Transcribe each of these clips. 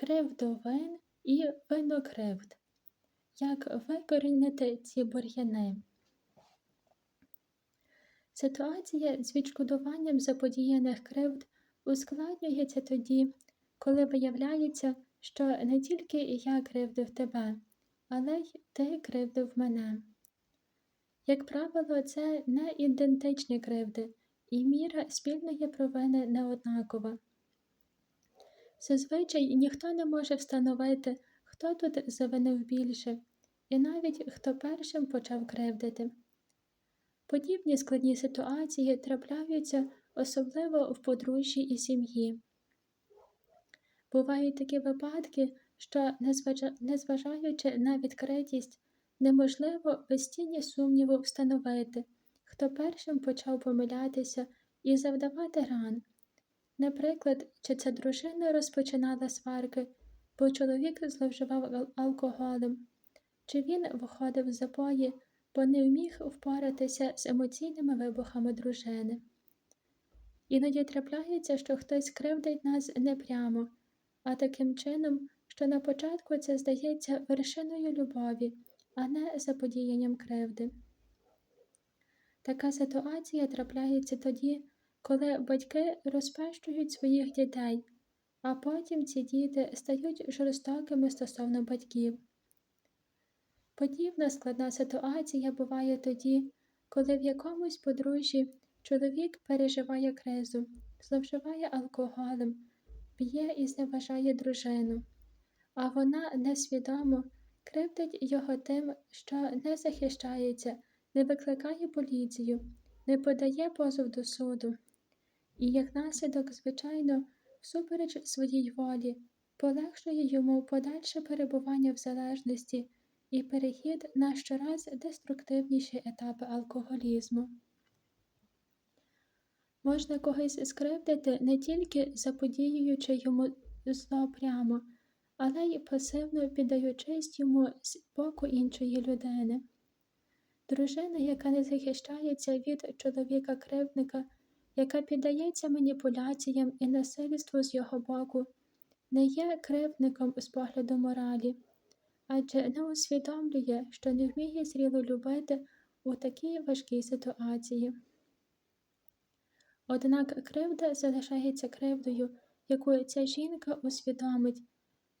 кривдовин і винокривд. Як викорінити ці бур'яни? Ситуація з відшкодуванням заподіяних кривд ускладнюється тоді, коли виявляється, що не тільки я кривдив тебе, але й ти кривдив мене. Як правило, це не ідентичні кривди, і міра спільної провини не однакова. Зазвичай ніхто не може встановити, хто тут завинив більше, і навіть хто першим почав кривдити. Подібні складні ситуації трапляються особливо в подружжі і сім'ї. Бувають такі випадки, що, незважаючи на відкритість, неможливо без тіні сумніву встановити, хто першим почав помилятися і завдавати ран. Наприклад, чи ця дружина розпочинала сварки, бо чоловік зловживав алкоголем, чи він виходив з запої, бо не вміг впоратися з емоційними вибухами дружини. Іноді трапляється, що хтось кривдить нас непрямо, а таким чином, що на початку це здається вершиною любові, а не заподіянням кривди. Така ситуація трапляється тоді, коли батьки розпещують своїх дітей, а потім ці діти стають жорстокими стосовно батьків. Подібна складна ситуація буває тоді, коли в якомусь подружжі чоловік переживає кризу, зловживає алкоголем, б'є і зневажає дружину, а вона несвідомо кривдить його тим, що не захищається, не викликає поліцію, не подає позов до суду, і як наслідок, звичайно, всупереч своїй волі, полегшує йому подальше перебування в залежності і перехід на щораз деструктивніші етапи алкоголізму. Можна когось скривдити не тільки заподіюючи йому зло прямо, але й пасивно піддаючись йому з боку іншої людини. Дружина, яка не захищається від чоловіка-кривдника, яка піддається маніпуляціям і насильству з його боку, не є кривдником з погляду моралі адже не усвідомлює, що не вміє зріло любити у такій важкій ситуації. Однак кривда залишається кривдою, яку ця жінка усвідомить,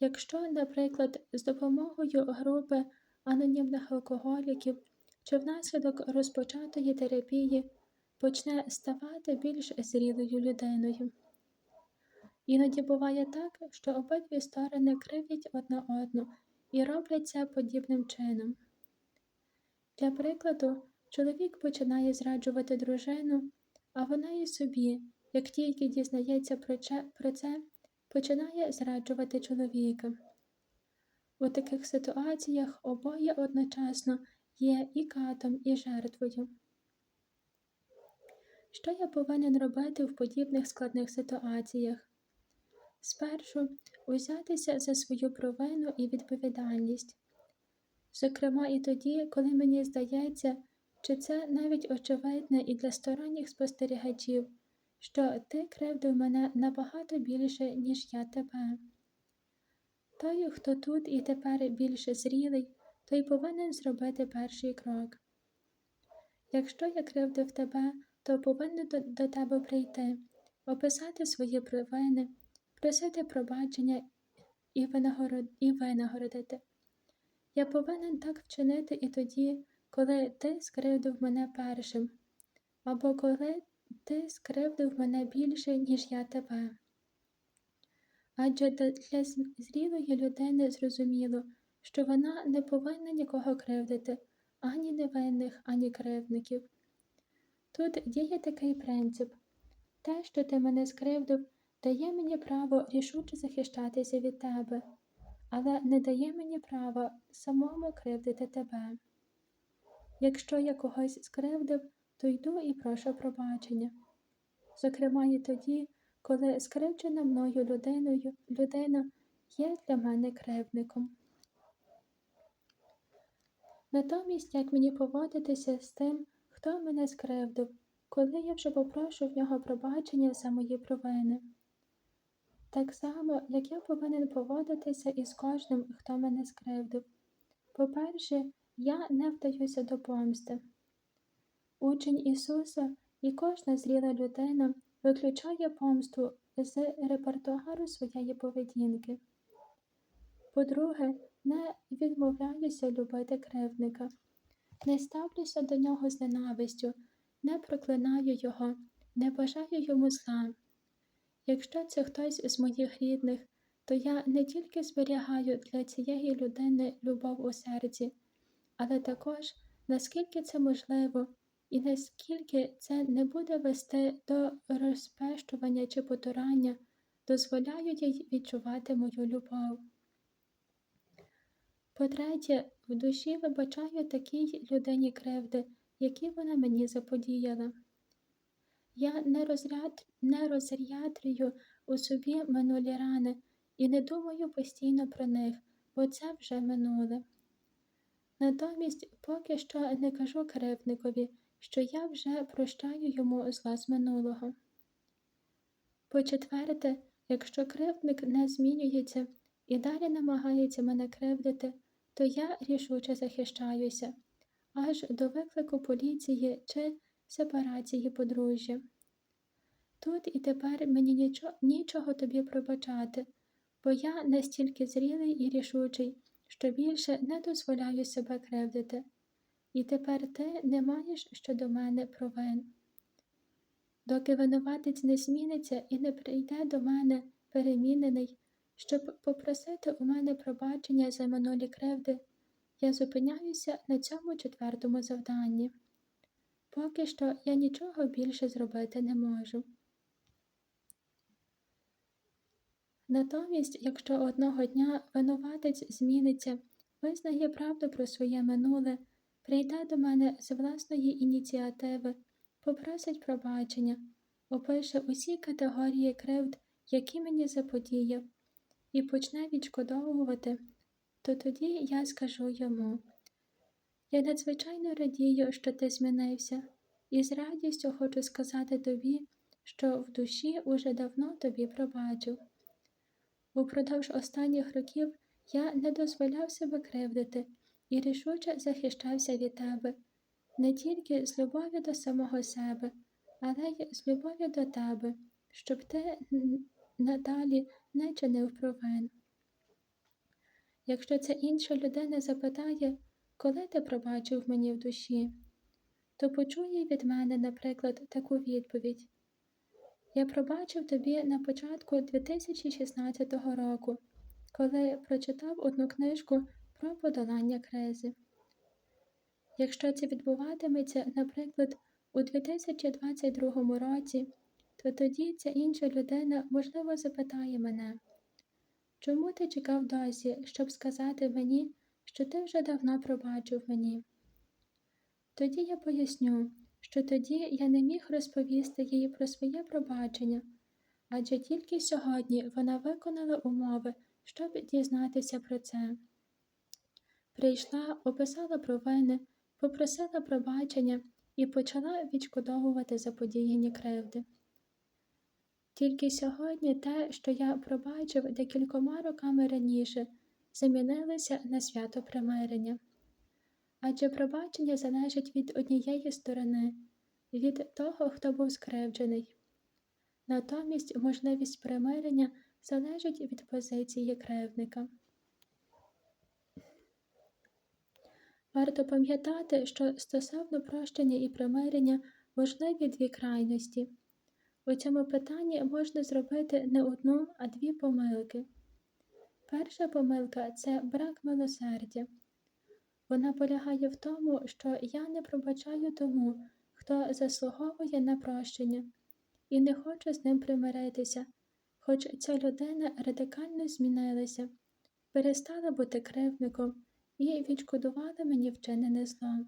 якщо, наприклад, з допомогою групи анонімних алкоголіків чи внаслідок розпочатої терапії почне ставати більш зрілою людиною. Іноді буває так, що обидві сторони кривдять одна одну і роблять це подібним чином. Для прикладу, чоловік починає зраджувати дружину, а вона і собі, як тільки дізнається про це, починає зраджувати чоловіка. У таких ситуаціях обоє одночасно є і катом, і жертвою. Що я повинен робити в подібних складних ситуаціях? Спершу узятися за свою провину і відповідальність. Зокрема, і тоді, коли мені здається, чи це навіть очевидне і для сторонніх спостерігачів, що ти кривдив мене набагато більше, ніж я тебе. Той, хто тут і тепер більше зрілий, той повинен зробити перший крок. Якщо я кривдив тебе, то повинен до, до тебе прийти, описати свої провини просити пробачення і, винагород... і винагородити. Я повинен так вчинити і тоді, коли ти скривдив мене першим, або коли ти скривдив мене більше, ніж я тебе. Адже для зрілої людини зрозуміло, що вона не повинна нікого кривдити, ані невинних, ані кривдників. Тут діє такий принцип те, що ти мене скривдив, дає мені право рішуче захищатися від тебе, але не дає мені права самому кривдити тебе. Якщо я когось скривдив, то йду і прошу пробачення. Зокрема, і тоді, коли скривджена мною людиною людина є для мене кривдником. Натомість, як мені поводитися з тим, хто мене скривдив, коли я вже попрошу в нього пробачення за мої провини. так само, як я повинен поводитися із кожним, хто мене скривдив. По-перше, я не вдаюся до помсти. Учень Ісуса і кожна зріла людина виключає помсту з репертуару своєї поведінки. По-друге, не відмовляюся любити кривдника, не ставлюся до нього з ненавистю, не проклинаю його, не бажаю йому зла. Якщо це хтось з моїх рідних, то я не тільки зберігаю для цієї людини любов у серці, але також, наскільки це можливо, і наскільки це не буде вести до розпещування чи потурання, дозволяю їй відчувати мою любов. По-третє, в душі вибачаю такій людині кривди, які вона мені заподіяла. Я не, розряд... не розрядрюю у собі минулі рани і не думаю постійно про них, бо це вже минуле. Натомість поки що не кажу кривдникові, що я вже прощаю йому зла з минулого. По-четверте, якщо кривдник не змінюється і далі намагається мене кривдити, то я рішуче захищаюся аж до виклику поліції чи сепарації подружжя. Тут і тепер мені нічого, нічого тобі пробачати, бо я настільки зрілий і рішучий, що більше не дозволяю себе кривдити, і тепер ти не маєш щодо мене провин. Доки винуватець не зміниться і не прийде до мене перемінений, щоб попросити у мене пробачення за минулі кривди, я зупиняюся на цьому четвертому завданні. Поки що я нічого більше зробити не можу. Натомість, якщо одного дня винуватець зміниться, визнає правду про своє минуле, прийде до мене з власної ініціативи, попросить пробачення, опише усі категорії кривд, які мені заподіяв, і почне відшкодовувати, то тоді я скажу йому. Я надзвичайно радію, що ти змінився, і з радістю хочу сказати тобі, що в душі уже давно тобі пробачив. Упродовж останніх років я не дозволяв себе кривдити і рішуче захищався від тебе, не тільки з любові до самого себе, але й з любові до тебе, щоб ти надалі не чинив провин. Якщо ця інша людина запитає, коли ти пробачив мені в душі, то почує від мене, наприклад, таку відповідь. Я пробачив тобі на початку 2016 року, коли прочитав одну книжку про подолання кризи. Якщо це відбуватиметься, наприклад, у 2022 році, то тоді ця інша людина, можливо, запитає мене, чому ти чекав досі, щоб сказати мені, що ти вже давно пробачив мені? Тоді я поясню, що тоді я не міг розповісти їй про своє пробачення, адже тільки сьогодні вона виконала умови, щоб дізнатися про це. Прийшла, описала провини, попросила пробачення і почала відшкодовувати заподіяні кривди. Тільки сьогодні те, що я пробачив декількома роками раніше, замінилося на свято примирення адже пробачення залежить від однієї сторони, від того, хто був скривджений. Натомість можливість примирення залежить від позиції кривдника. Варто пам'ятати, що стосовно прощення і примирення важливі дві крайності. У цьому питанні можна зробити не одну, а дві помилки. Перша помилка це брак милосердя. Вона полягає в тому, що я не пробачаю тому, хто заслуговує на прощення, і не хочу з ним примиритися, хоч ця людина радикально змінилася, перестала бути кривдником і відшкодувала мені вчинене зло.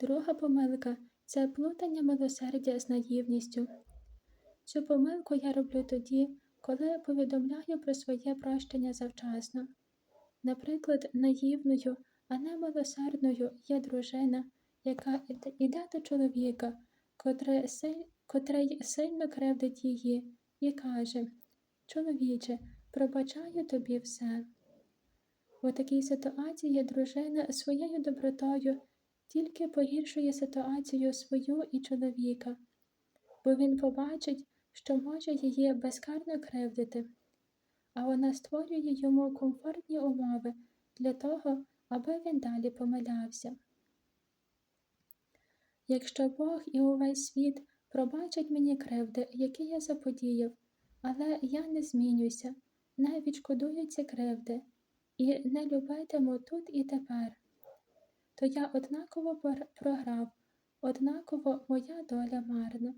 Друга помилка це плутання милосердя з наївністю. Цю помилку я роблю тоді, коли повідомляю про своє прощення завчасно. Наприклад, наївною, а не милосердною є дружина, яка йде до чоловіка, котрий сильно кривдить її, і каже Чоловіче, пробачаю тобі все. У такій ситуації дружина своєю добротою тільки погіршує ситуацію свою і чоловіка, бо він побачить, що може її безкарно кривдити, а вона створює йому комфортні умови для того, аби він далі помилявся. Якщо Бог і увесь світ пробачать мені кривди, які я заподіяв, але я не змінюся, не відшкодую ці кривди і не любитиму тут і тепер, то я однаково програв, однаково моя доля марна.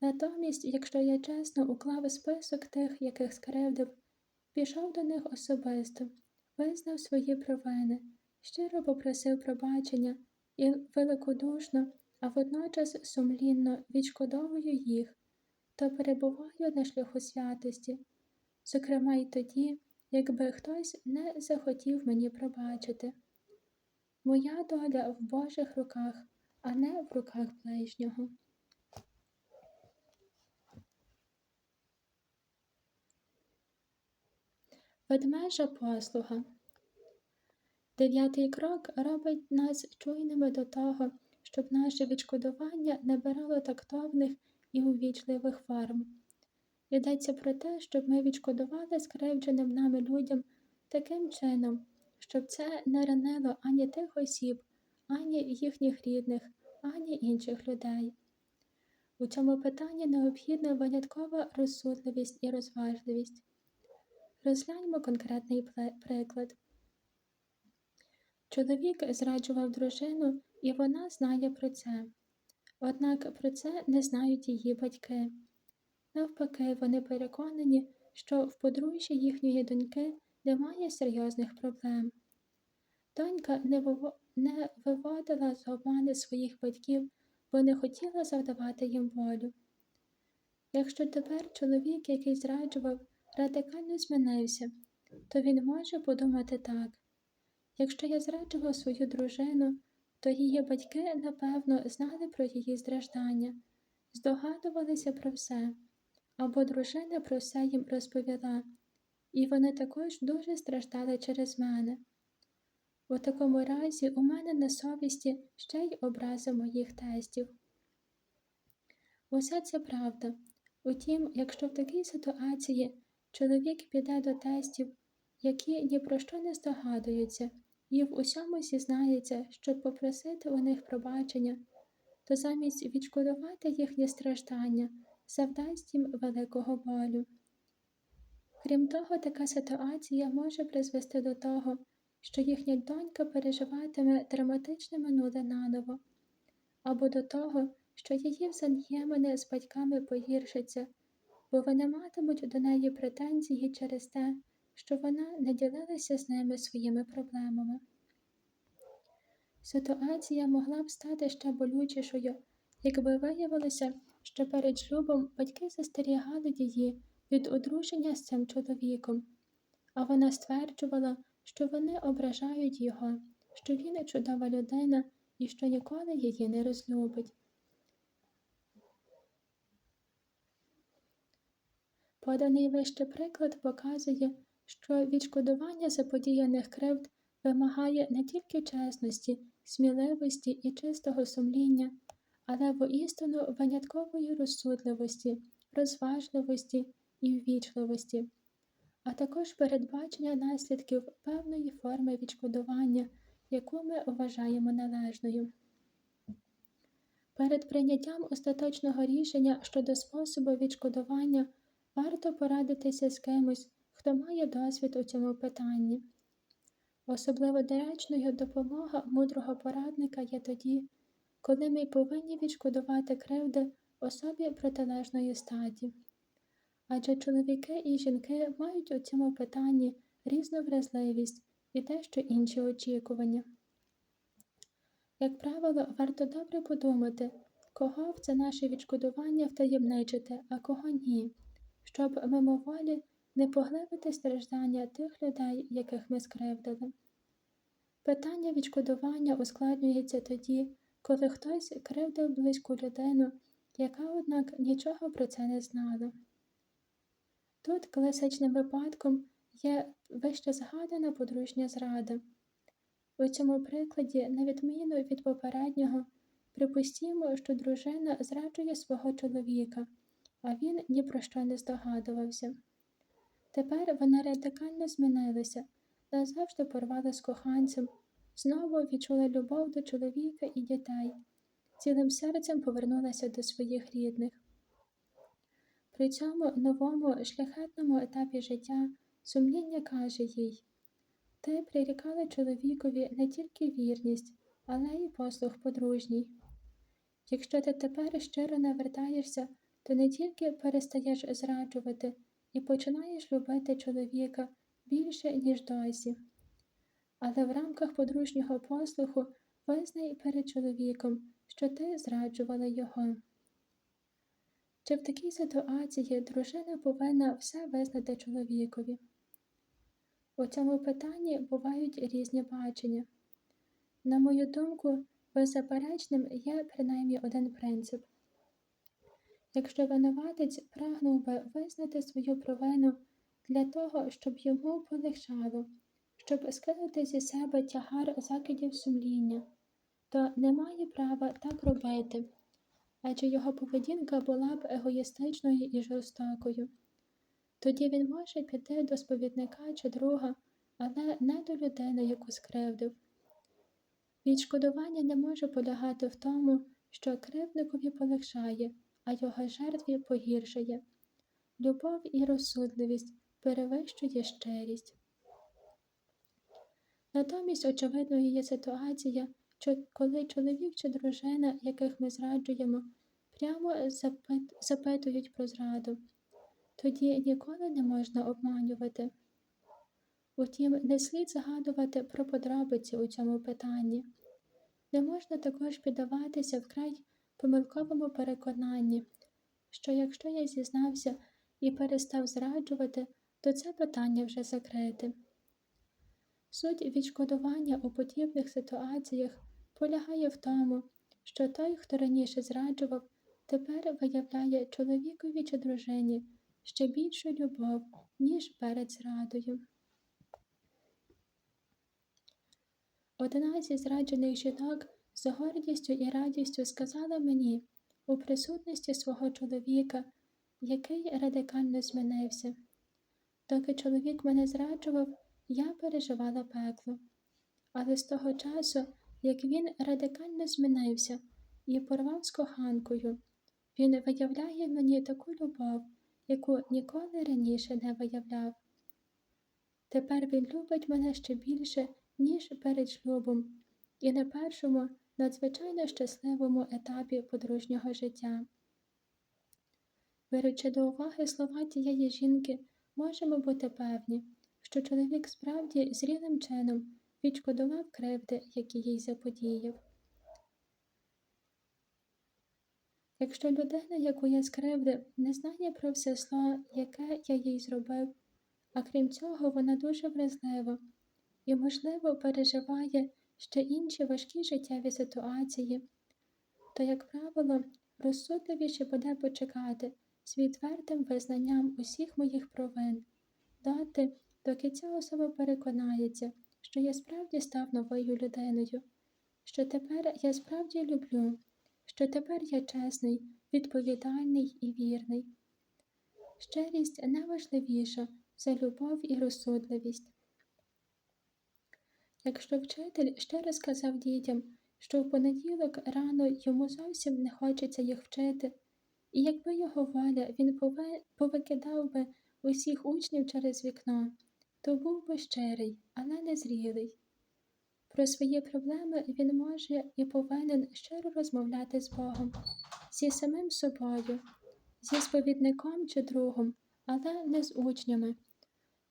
Натомість, якщо я чесно уклав список тих, яких скривдив, пішов до них особисто, визнав свої провини, щиро попросив пробачення і великодушно, а водночас сумлінно відшкодовую їх, то перебуваю на шляху святості, зокрема й тоді, якби хтось не захотів мені пробачити. Моя доля в Божих руках, а не в руках ближнього. Ведмежа послуга. Дев'ятий крок робить нас чуйними до того, щоб наше відшкодування набирало тактовних і увічливих форм. Йдеться про те, щоб ми відшкодували скривдженим нами людям таким чином, щоб це не ранило ані тих осіб, ані їхніх рідних, ані інших людей. У цьому питанні необхідна виняткова розсудливість і розважливість. Розгляньмо конкретний приклад. Чоловік зраджував дружину, і вона знає про це. Однак про це не знають її батьки. Навпаки, вони переконані, що в подружжі їхньої доньки немає серйозних проблем. Донька не, виво... не виводила з обмани своїх батьків, бо не хотіла завдавати їм болю. Якщо тепер чоловік, який зраджував, радикально змінився, то він може подумати так якщо я зраджував свою дружину, то її батьки, напевно, знали про її страждання, здогадувалися про все, або дружина про все їм розповіла, і вони також дуже страждали через мене. У такому разі у мене на совісті ще й образи моїх тестів. Усе це правда. Утім, якщо в такій ситуації чоловік піде до тестів, які ні про що не здогадуються, і в усьому зізнається, щоб попросити у них пробачення, то замість відшкодувати їхнє страждання завдасть їм великого болю. Крім того, така ситуація може призвести до того, що їхня донька переживатиме драматичне минуле наново, або до того, що її взаємини з батьками погіршаться, бо вони матимуть до неї претензії через те, що вона не ділилася з ними своїми проблемами. Ситуація могла б стати ще болючішою, якби виявилося, що перед шлюбом батьки застерігали її від одруження з цим чоловіком, а вона стверджувала, що вони ображають його, що він чудова людина і що ніколи її не розлюбить. Поданий вище приклад показує, що відшкодування заподіяних кривд вимагає не тільки чесності, сміливості і чистого сумління, але воістину виняткової розсудливості, розважливості і ввічливості, а також передбачення наслідків певної форми відшкодування, яку ми вважаємо належною. Перед прийняттям остаточного рішення щодо способу відшкодування варто порадитися з кимось, хто має досвід у цьому питанні. Особливо доречною допомога мудрого порадника є тоді, коли ми повинні відшкодувати кривди особі протилежної статі. Адже чоловіки і жінки мають у цьому питанні різну вразливість і дещо інші очікування. Як правило, варто добре подумати, кого в це наше відшкодування втаємничити, а кого ні, щоб мимоволі не поглибити страждання тих людей, яких ми скривдили. Питання відшкодування ускладнюється тоді, коли хтось кривдив близьку людину, яка, однак, нічого про це не знала. Тут класичним випадком є вище згадана подружня зрада. У цьому прикладі, на відміну від попереднього, припустімо, що дружина зраджує свого чоловіка, а він ні про що не здогадувався. Тепер вона радикально змінилася, назавжди порвала з коханцем, знову відчула любов до чоловіка і дітей, цілим серцем повернулася до своїх рідних. При цьому новому шляхетному етапі життя сумління каже їй ти прирікала чоловікові не тільки вірність, але й послуг подружній. Якщо ти тепер щиро навертаєшся, то не тільки перестаєш зраджувати і починаєш любити чоловіка більше, ніж досі, але в рамках подружнього послуху визнай перед чоловіком, що ти зраджувала його. Чи в такій ситуації дружина повинна все визнати чоловікові? У цьому питанні бувають різні бачення. На мою думку, беззаперечним є принаймні один принцип. Якщо винуватець прагнув би визнати свою провину для того, щоб йому полегшало, щоб скинути зі себе тягар закидів сумління, то не має права так робити, адже його поведінка була б егоїстичною і жорстокою. Тоді він може піти до сповідника чи друга, але не до людини, яку скривдив. Відшкодування не може полягати в тому, що кривдникові полегшає, а його жертві погіршує. Любов і розсудливість перевищує щирість. Натомість, очевидною є ситуація, коли чоловік чи дружина, яких ми зраджуємо, прямо запит... запитують про зраду. Тоді ніколи не можна обманювати. Утім, не слід згадувати про подробиці у цьому питанні. Не можна також піддаватися вкрай помилковому переконанні, що якщо я зізнався і перестав зраджувати, то це питання вже закрите. Суть відшкодування у подібних ситуаціях полягає в тому, що той, хто раніше зраджував, тепер виявляє чоловікові чи дружині ще більшу любов, ніж перед зрадою. Одна зі зраджених жінок з гордістю і радістю сказала мені у присутності свого чоловіка, який радикально змінився. Доки чоловік мене зраджував, я переживала пекло. Але з того часу, як він радикально змінився і порвав з коханкою, він виявляє мені таку любов, яку ніколи раніше не виявляв. Тепер він любить мене ще більше, ніж перед шлюбом, і на першому надзвичайно щасливому етапі подружнього життя. Беручи до уваги слова тієї жінки, можемо бути певні, що чоловік справді зрілим чином відшкодував кривди, які їй заподіяв. Якщо людина, яку я скривдив, не знає про все зло, яке я їй зробив, а крім цього, вона дуже вразлива і, можливо, переживає ще інші важкі життєві ситуації, то, як правило, розсудливіше буде почекати з відвертим визнанням усіх моїх провин, дати, доки ця особа переконається, що я справді став новою людиною, що тепер я справді люблю, що тепер я чесний, відповідальний і вірний. Щирість найважливіша за любов і розсудливість. Якщо вчитель ще раз сказав дітям, що в понеділок рано йому зовсім не хочеться їх вчити, і якби його воля він повикидав би усіх учнів через вікно, то був би щирий, але незрілий. Про свої проблеми він може і повинен щиро розмовляти з Богом, зі самим собою, зі сповідником чи другом, але не з учнями,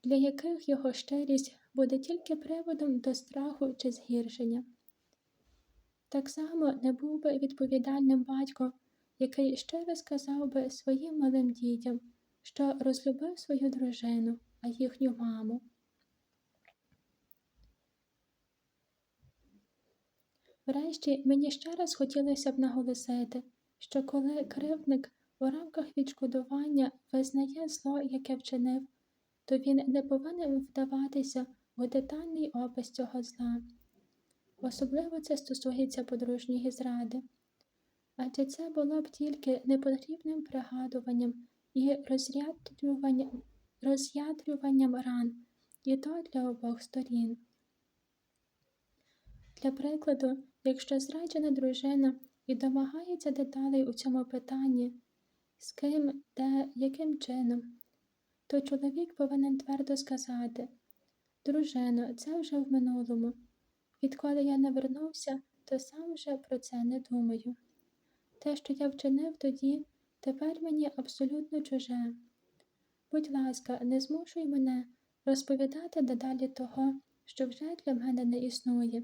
для яких його щирість буде тільки приводом до страху чи згіршення. Так само не був би відповідальним батько, який щиро сказав би своїм малим дітям, що розлюбив свою дружину, а їхню маму. Врешті мені ще раз хотілося б наголосити, що коли кривдник у рамках відшкодування визнає зло, яке вчинив, то він не повинен вдаватися у детальний опис цього зла. Особливо це стосується подружньої зради. Адже це було б тільки непотрібним пригадуванням і розрядрюванням, роз'ядрюванням ран, і то для обох сторін. Для прикладу, якщо зраджена дружина і домагається деталей у цьому питанні, з ким, де, яким чином, то чоловік повинен твердо сказати Дружино, це вже в минулому. Відколи я не вернувся, то сам вже про це не думаю. Те, що я вчинив тоді, тепер мені абсолютно чуже. Будь ласка, не змушуй мене розповідати дедалі того, що вже для мене не існує.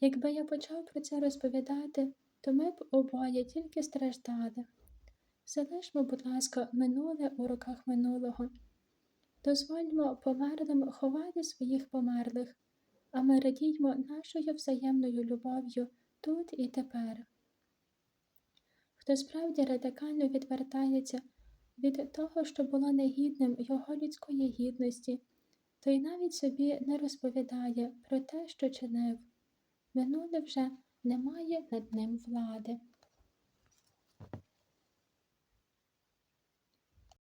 Якби я почав про це розповідати, то ми б обоє тільки страждали. Залишмо, будь ласка, минуле у руках минулого. Дозвольмо померлим ховати своїх померлих, а ми радіймо нашою взаємною любов'ю тут і тепер. Хто справді радикально відвертається від того, що було негідним його людської гідності, той навіть собі не розповідає про те, що чинив. Минуле вже немає над ним влади.